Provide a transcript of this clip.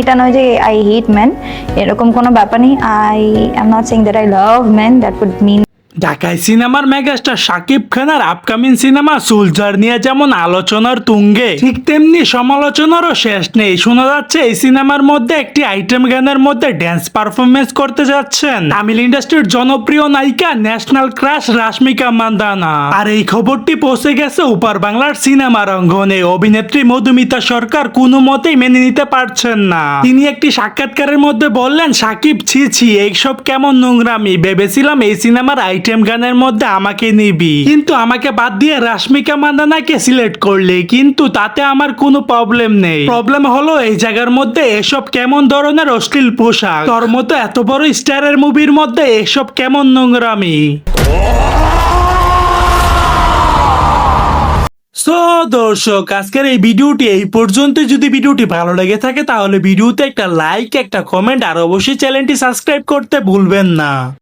এটা নয় যে আই হিট ম্যান এরকম কোনো ব্যাপার নেই। I am not saying that I love man that would mean ঢাকায় সিনেমার মেগাস্টার শাকিব খানের আপকামিং সিনেমা সুলজার নিয়ে যেমন আলোচনার তুঙ্গে, ঠিক তেমনি সমালোচনারও শেষ নেই। শোনা যাচ্ছে এই সিনেমার মধ্যে একটি আইটেম গানের মধ্যে ড্যান্স পারফরমেন্স করতে যাচ্ছেন। তামিল ইন্ডাস্ট্রির জনপ্রিয় নায়িকা ন্যাশনাল ক্রাশ রাশমিকা মান্দানা। আর এই খবরটি পৌঁছে গেছে উপার বাংলার সিনেমার অঙ্গনে অভিনেত্রী মধুমিতা সরকার কোনো মতেই মেনে নিতে পারছেন না। তিনি একটি সাক্ষাৎকারের মধ্যে বললেন সাকিব ছি ছি, এইসব কেমন নোংরামি। ভেবেছিলাম এই সিনেমার আইটেম গানের মধ্যে আমাকে নিবি। কিন্তু আমাকে বাদ দিয়ে রাশমিকা মান্দানাকে সিলেক্ট করলে, কিন্তু তাতে আমার কোনো প্রবলেম নেই। প্রবলেম হলো এই জায়গার মধ্যে এসব কেমন ধরনের অশ্লীল পোশাক। তোর মতো এত বড় স্টারের মুভির মধ্যে এসব কেমন নোংরামি। সো দর্শক, আজকের এই ভিডিওটি এই পর্যন্ত যদি ভিডিওটি ভালো লেগে থাকে, তাহলে ভিডিওতে একটা লাইক একটা কমেন্ট আর অবশ্যই চ্যানেলটি সাবস্ক্রাইব করতে ভুলবেন না।